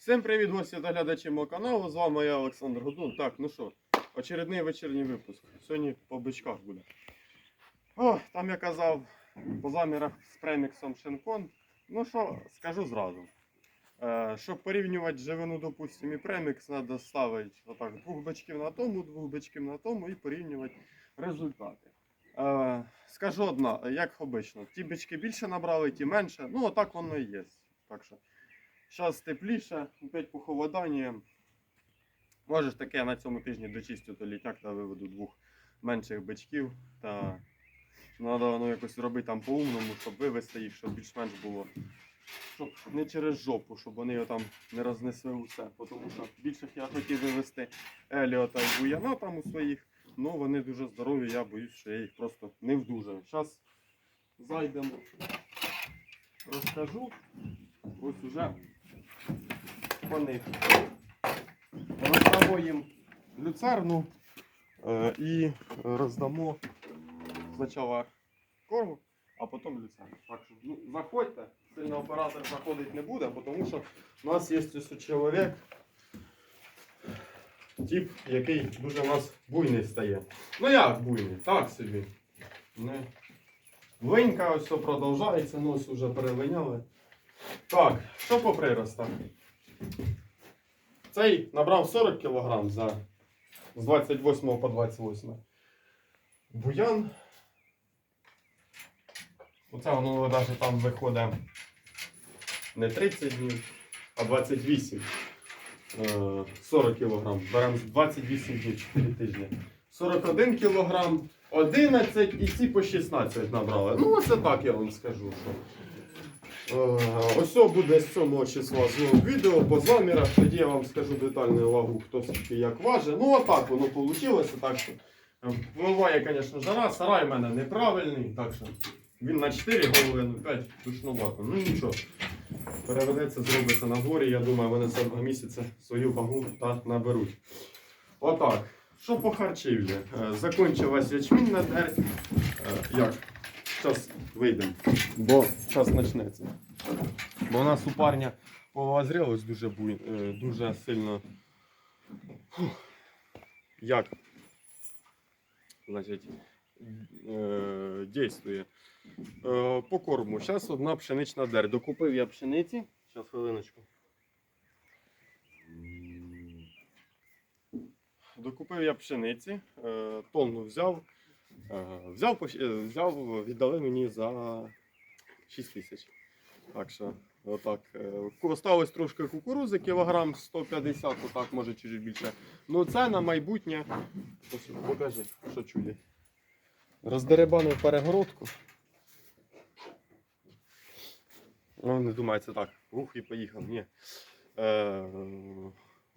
Всім привіт, гості та глядачі мого каналу. З вами я, Олександр Годун. Так, ну що, очередний вечірній випуск. Сьогодні по бичках буде. О, там я казав по замірах з преміксом Шинкон. Ну що, скажу зразу. Е, щоб порівнювати живину, допустимо, і премікс, треба ставити отак, двох бичків на тому, двох бичків на тому і порівнювати результати. Е, скажу одна, як обично, ті бички більше набрали, ті менше. Ну, отак воно і є. Так що. Зараз тепліше, опять похолодання. Можеш таке на цьому тижні дочистю то літяк та виведу двох менших бичків. Та треба ну, якось робити там по-умному, щоб вивезти їх, щоб більш-менш було. Щоб не через жопу, щоб вони його там не рознесли усе. Тому що більших я хотів вивезти Еліота і Буяна там у своїх. Ну вони дуже здорові, я боюсь, що я їх просто не вдужаю. Зараз зайдемо, розкажу. Ось уже по них. Їм люцерну е, і роздамо спочатку корм, а потім люцерну. Так що ну, заходьте, сильно оператор заходити не буде, тому що у нас є чоловік, тип, який дуже у нас буйний стає. Ну як буйний? Так собі. Не. Винька ось все продовжується, нос вже перелиняли. Так, що по приростах? Цей набрав 40 кг з 28 по 28. Буян. Оце воно навіть там виходить не 30 днів, а 28. Е, 40 кг. Беремо 28 днів 4 тижні. 41 кг, 11 і ці по 16 набрали. Ну, оце так я вам скажу. що Ось о буде з 7 числа знову відео по замірах. Тоді я вам скажу детальну вагу, хто скільки як важить. Ну, отак воно вийшло. Так що е, буває, звісно, жара. Сарай в мене неправильний, так що він на 4 голови, ну 5 душнувато. Ну нічого. Переведеться, зробиться на дворі. Я думаю, вони з одного місяця свою вагу та наберуть. Отак. Що по харчівлі? Е, Закончилась ячмінь на дерть. Е, Як? Зараз вийдемо, бо час почнеться. Бо у нас у парня повозрілось дуже буй, е, дуже сильно. Фух. Як? Значить, е, дійствує. Е, по корму. Зараз одна пшенична дерь. Докупив я пшениці. Зараз хвилиночку. Докупив я пшениці, тонну взяв. Е, Взяв, е, взяв, віддали мені за 6 тисяч. Так що, отак. е, Осталось трошки кукурузи, кілограм 150, отак, може чуть більше. Ну це на майбутнє. Ось, покажи, що чує. Роздеребанив перегородку. Ну, не це так. Ух і поїхав. Ні. Е,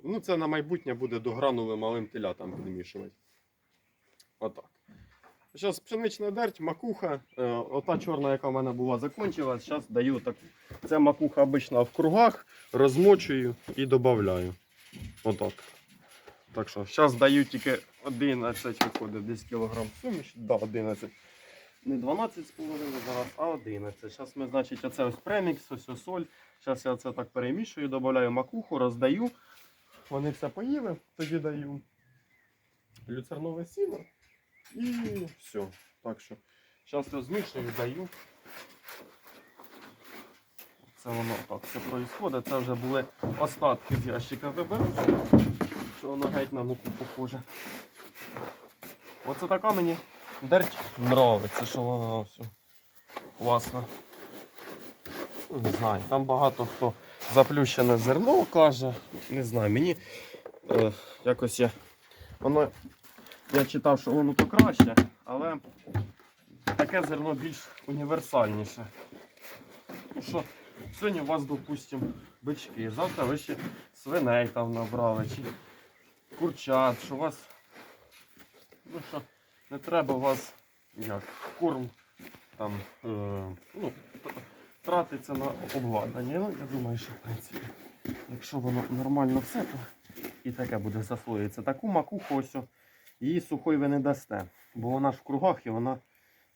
ну, це на майбутнє буде до гранули малим телятам підмішувати. Отак. Зараз пшенична дерть, макуха. Е, ота чорна, яка в мене була, закінчилась. Зараз даю таку. Це макуха обична в кругах, розмочую і додаю. Отак. Так що, зараз даю тільки 11 виходить, десь кілограм суміш. Да, 11. Не 12,5 зараз, а 11. Зараз ми, значить, оце ось премікс, ось ось соль. Зараз я це так перемішую, додаю макуху, роздаю. Вони все поїли, тоді даю люцернове сіло. І все. Так що зараз розмішую, даю. Це воно так все происходить. Це вже були остатки з ящика виберу. Що воно геть на муку похоже. Оце така мені дерть нравиться, що воно все класно. Ну, Не знаю, там багато хто заплющене зерно каже. Не знаю, мені е, якось я. Воно я читав, що воно то краще, але таке зерно більш універсальніше. Ну що, сьогодні у вас, допустимо, бички, завтра ви ще свиней там набрали, чи курчат, що у вас. Ну що, не треба у вас як, корм там, е, ну, тратиться на обладнання. Ну, я думаю, що в принципі, якщо воно нормально все, то і таке буде засвоюється. Таку макуху ось її сухої ви не дасте, бо вона ж в кругах і вона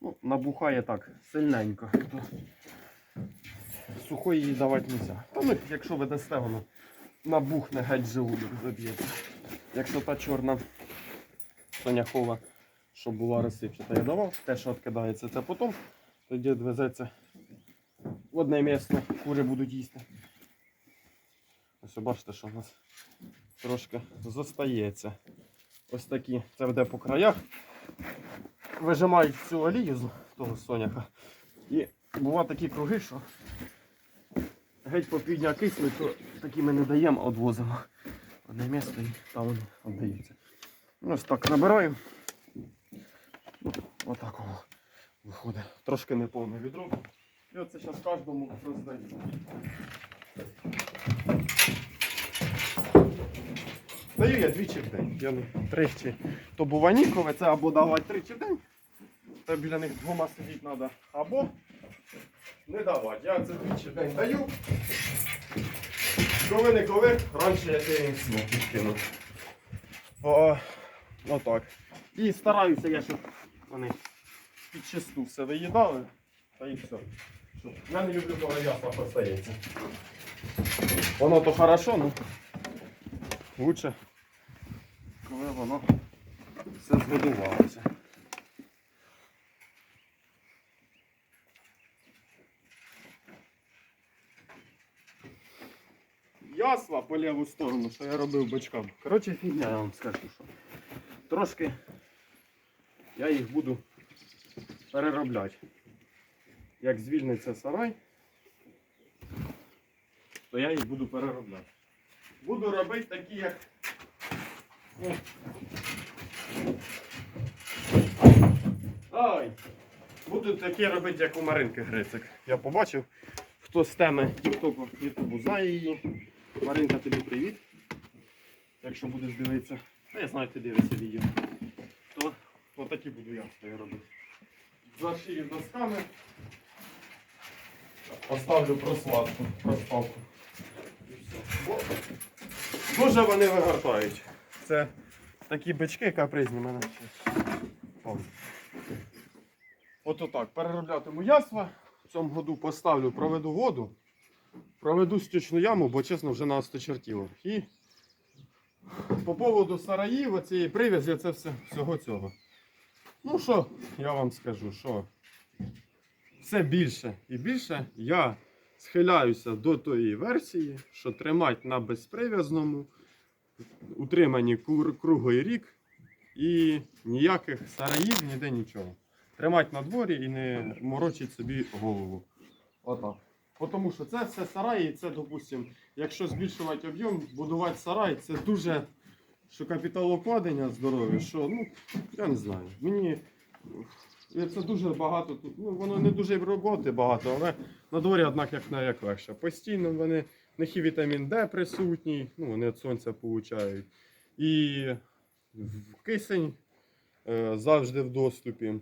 ну, набухає так сильненько. То сухої її давати не можна. Та ну, якщо ви дасте, воно набухне геть желудок заб'ється. Якщо та чорна соняхова, що була розсипчата, я давав, те, що відкидається, це потім, тоді відвезеться в одне місце, кури будуть їсти. Ось бачите, що в нас трошки зостається. Ось такі, це буде по краях. Вижимають цю олію з того соняха. І бувають такі круги, що геть по півдня кисли, то такі ми не даємо, а відвозимо. Одне місце і там вони віддаються. Ну, Ось так набираю. Ну, отак воно виходить. Трошки неповне відро. І оце зараз кожному роздаю. Даю я двічі в день. Я не тричі. То буванікове, це або давати тричі в день, то біля них двома сидіти треба, або не давати. Я це двічі в день даю. Коли не коли, раніше я смог підкинув. О, отак. І стараюся я, щоб вони під чисту все виїдали. Та і все. Я не люблю, коли ясно остається. Воно то хорошо, ну лучше, коли воно все згодувалося. Ясла по ліву сторону, що я робив бочкам. Коротше, фігня, я вам скажу, що трошки я їх буду переробляти. Як звільниться сарай, то я їх буду переробляти. Буду робити такі, як. О. Ай! Буду такі робити, як у Маринки Грицик. Я побачив, хто з теми Тіктоку Ютубу знає її. Маринка, тобі привіт. Якщо будеш дивитися, а я знаю, ти дивишся відео, то отакі буду я свої робити. Зашию досками. Поставлю просладку, проставку. Дуже вони вигортають. Це такі бички капризні мене. От отак. Перероблятиму ясла. В цьому году поставлю, проведу воду, проведу стічну яму, бо чесно вже нас чертіло. І по поводу сараїв, оцієї прив'язі, це все, всього цього. Ну що, я вам скажу, що все більше і більше я схиляюся до тої версії, що тримати на безприв'язному, утримані круглий рік і ніяких сараїв, ніде нічого. Тримати на дворі і не морочить собі голову. Отак. Тому що це все сараї, і це, допустимо, якщо збільшувати об'єм, будувати сарай, це дуже що капіталовкладення здоров'я, що ну, я не знаю. Мені це дуже багато тут. Ну, воно не дуже роботи багато, але на дворі, однак, як на як легше. Постійно вони них і вітамін Д присутній, ну, вони від сонця получають. І кисень е, завжди в доступі.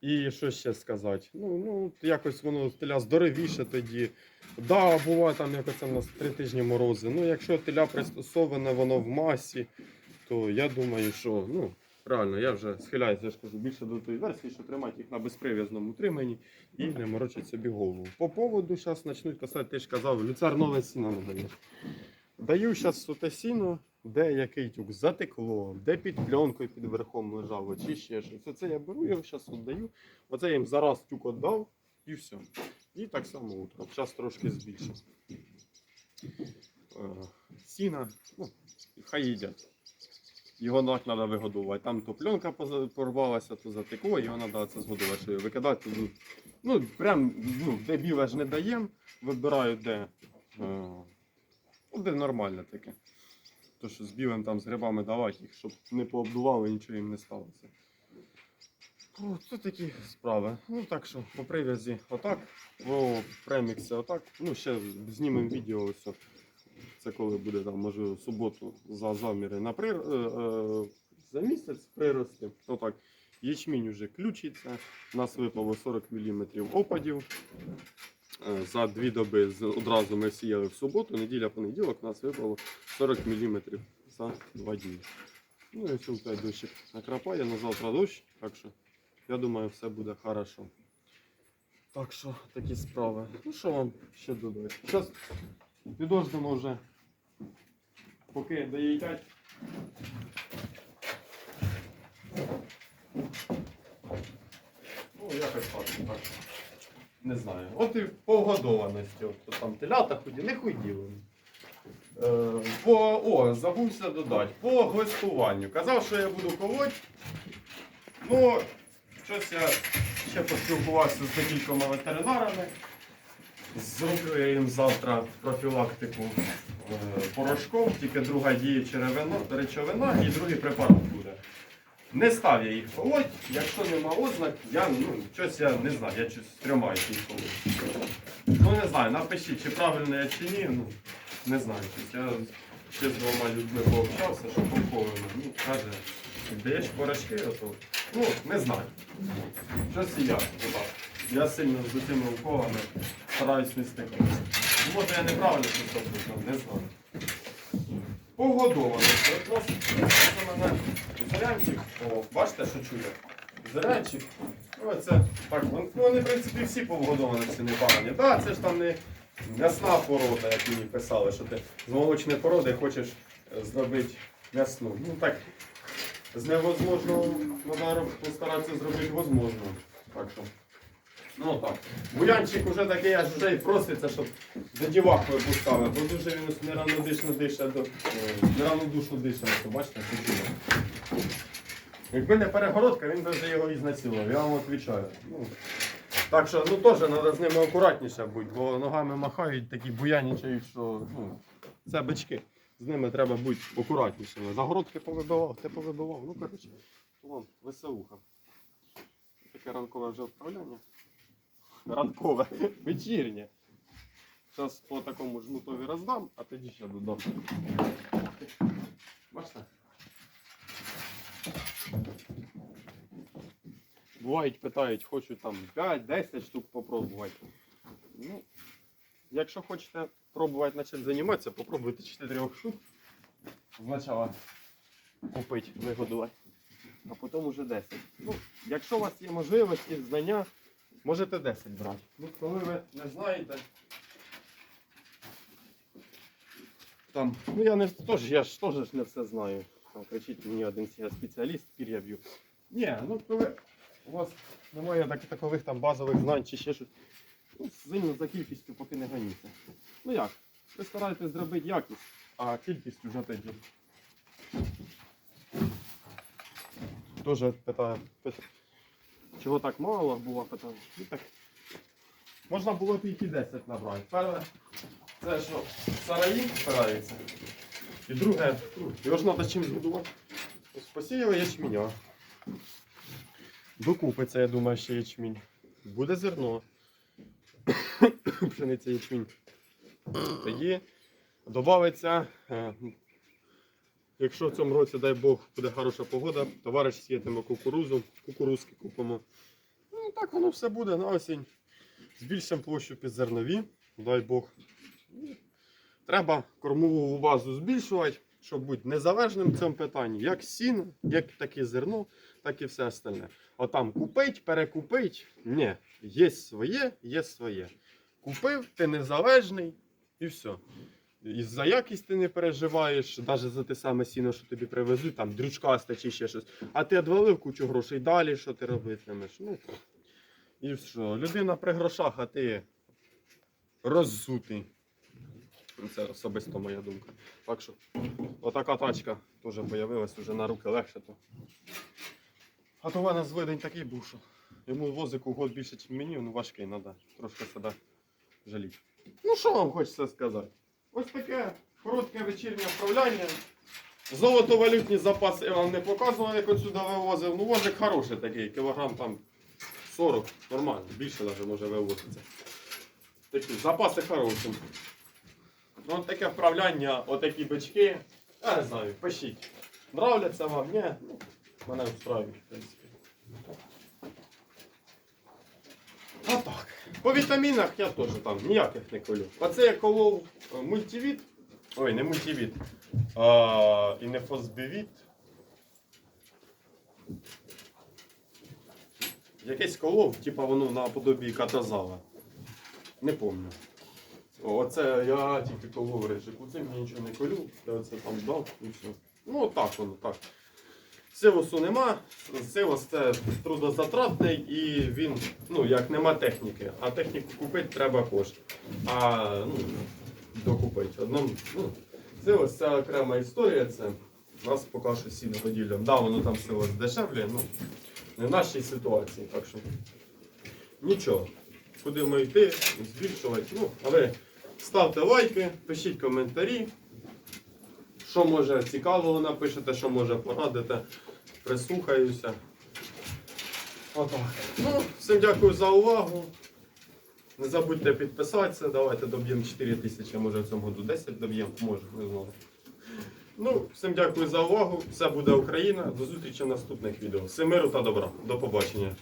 І що ще сказати? Ну, ну якось воно теля здоровіше тоді. Да, буває там, як оце в нас три тижні морози. Ну, якщо теля пристосоване, воно в масі, то я думаю, що ну, реально, я вже схиляюся, я ж кажу, більше до тої версії, що тримати їх на безприв'язному утриманні і не морочить собі голову. По поводу зараз почнуть писати, ти ж казав, люцер нове сіно не даєш. Даю зараз суте сіно, де який тюк затекло, де під пленкою під верхом лежало, чи ще щось. Оце я беру, я зараз віддаю. Оце я їм зараз тюк віддав і все. І так само утром. Зараз трошки збільшив. Е, Сіна, ну, хай їдять. Його треба вигодувати. Там то пленка порвалася, то затекло, його треба це згодувати, що його викидати. Ну, ну, прям, ну, де біле ж не даємо, вибираю, де, е, ну, де нормальне таке. То, що з білим там з грибами давати їх, щоб не пообдували, нічого їм не сталося. О, це такі справи. Ну так що по прив'язі отак, по преміксі отак. Ну ще знімемо відео ось. Це коли буде там, може, в суботу за заміри на прир... е, е, за місяць прирости. Отак. Ячмінь вже ключиться. У нас випало 40 мм опадів. Е, За дві доби одразу ми сіяли в суботу, неділя понеділок у нас випало 40 мм за два дні. Ну і ось опять дощик накрапає, на завтра дощ, так що я думаю, все буде хорошо. Так що такі справи. Ну що вам ще додати? Зараз Підождемо вже, поки доїдять. Ну, якось так. Не знаю. От і по вгодованості. От, там телята худі, не худі вони. Е, по, о, забувся додати. По глистуванню. Казав, що я буду колоть. Ну, щось я ще поспілкувався з декількома ветеринарами. Зроблю я їм завтра профілактику е, порошком, тільки друга діюча речовина- і другий препарат буде. Не став я їх колоть, якщо нема ознак, я ну, щось я не знаю, я щось тримаюся їх колоть. Ну не знаю, напишіть, чи правильно я чи ні, ну не знаю. Я ще з двома людьми пообщався, що полковими. Ну, каже, даєш порошки, ото. Ну, не знаю. Щось і я. отак. Я сильно з цими уколами стараюсь не стикатися. Ну, Може я неправильно ну, не знаю. Погодованості. От це. О, бачите, що чує? Зарянчик. Ну, це так, ну, вони, в принципі, всі по вгодованості непогані. Так, це ж там не м'ясна порода, як мені писали, що ти з молочної породи хочеш е, зробити м'ясну. Ну так, з невозможного треба постаратися зробити возможно. Так що. Ну так. Буянчик уже такий аж вже і проситься, щоб до дівах випускали, бо дуже він ось неравнодишно дише до. е, неравнодушно дише, ось, бачите, що. Якби не перегородка, він би вже його і знасилував, я вам відповідаю. Ну, так що ну теж треба з ними акуратніше бути, бо ногами махають, такі буянічають, що ну, це бички. З ними треба бути акуратнішими. Загородки повибивав, те повибивав. Ну, коротше, вон, веселуха. Таке ранкове вже відправляння. Ранкове, вечірнє. Зараз по такому жмутові роздам, а тоді ще додам. Бачите? Бувають, питають, хочу там 5-10 штук попробувати. Ну, якщо хочете пробувати почати займатися, попробуйте 4 штук. Спочатку купити, вигодувати, а потім уже 10. Ну, якщо у вас є можливості, знання, можете 10 брати. Ну, коли ви не знаєте. Там, ну я не теж, я ж теж не все знаю. Там кричить мені один я спеціаліст, пір'я б'ю. Ні, ну коли у вас немає так, такових там базових знань чи ще щось. Ну, сильно за кількістю поки не ганіться. Ну як? Ви стараєтесь зробити якість, а кількість вже тоді. Тоже питає, пит- чого так мало було питання. Ну. Можна було тільки 10 набрати. Перше, це що сараї старається. І друге, ну, його ж треба чим збудувати. Ось Посіяли ячменя. Докупиться, я думаю, ще ячмінь. Буде зерно. Пшениця ячмінь. Тоді додається, е, якщо в цьому році, дай Бог, буде хороша погода, товариш сіятиме кукурузу, кукурузки купимо. Ну, так воно все буде на осінь. Збільшимо площу під зернові, дай Бог. Треба кормову базу збільшувати, щоб бути незалежним в цьому питанні. Як сіно, як таке зерно, так і все остальне. Отам купить, перекупить. Ні, є своє, є своє. Купив, ти незалежний і все. І за якість ти не переживаєш, навіть за те саме сіно, що тобі привезуть, там дрючкасте чи ще щось. А ти відвалив кучу грошей далі, що ти робитимеш. Ну, і що? Людина при грошах, а ти роззутий. Це особисто моя думка. Так що, отака тачка теж з'явилась вже на руки легше. То. А то в мене зведень такий був, що йому возику год більше, ніж мені, ну важкий, треба трошки себе жаліти. Ну що вам хочеться сказати? Ось таке коротке вечірнє вправляння. Золотовалютні запаси я вам не показував, як от сюди вивозив. Ну, возик хороший такий, кілограм там 40, нормально, більше навіть може вивозиться. Такі запаси хороші. Ну, от таке вправляння, отакі бички. Я не знаю, пишіть. Нравляться вам? Ні? Ну, мене встраюють, в принципі. А так. По вітамінах я теж там ніяких не колю. Оце я колов е, мультивіт. Ой, не мультивіт. А, і не фосбівіт. Якесь колов, типа воно наподобі катазала. Не пам'ятаю. Оце я тільки колов рижику, цим я нічого не колю, я оце там дав і все. Ну так воно так. Силосу нема, силос це трудозатратний і він, ну як нема техніки, а техніку купити треба кошти. А ну, докупити. Одному, ну, силос це окрема історія, це нас поки що сіногоділлям. Да, воно там силос дешевле, ну не в нашій ситуації, так що нічого. Куди ми йти, збільшувати. Ну, а ви ставте лайки, пишіть коментарі. Що може цікавого напишете, що може порадите. Прислухаюся. Отак. Ну, всім дякую за увагу. Не забудьте підписатися. Давайте доб'ємо 4 тисячі, може в цьому году 10 доб'ємо, може, не знаю. Ну, всім дякую за увагу. Все буде Україна. До зустрічі в наступних відео. Всім миру та добра. До побачення.